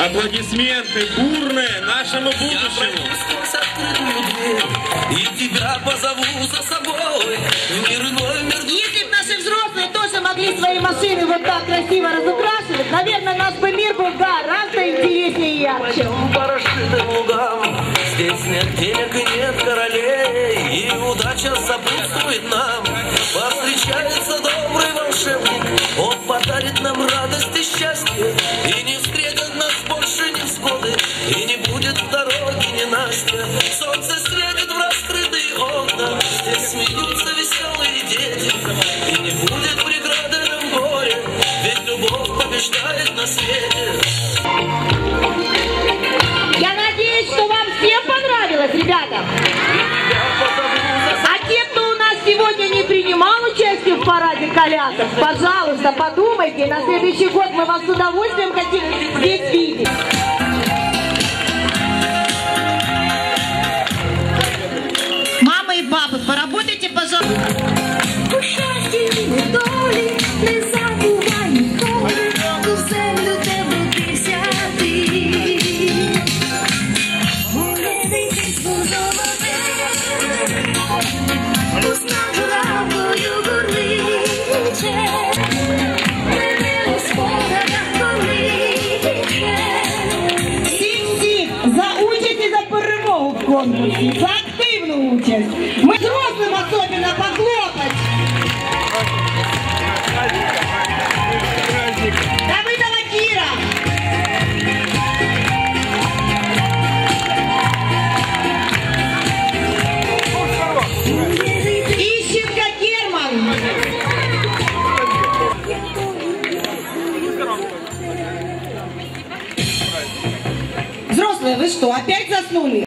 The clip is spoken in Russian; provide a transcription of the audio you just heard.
Аплодисменты бурные нашему будущему. И тебя позову за собой В мир иной, мир Если бы наши взрослые тоже могли свои машины вот так красиво разукрашивать, наверное, наш бы мир был гораздо интереснее и ярче. Пойдем по лугам Здесь нет денег и нет королей. И удача сопутствует нам. Повстречается И не будет дороги ни Настя. Солнце светит в раскрытые окна. Здесь смеются веселые дети. И не будет преграды горе Ведь любовь побеждает на свете. Я надеюсь, что вам всем понравилось, ребята. А те, кто у нас сегодня не принимал участие в параде колясок, пожалуйста, подумайте, на следующий год мы вас с удовольствием хотим здесь видеть. За участь і за перемогу в конкурсі, за активну участь. Ми вы что, опять заснули?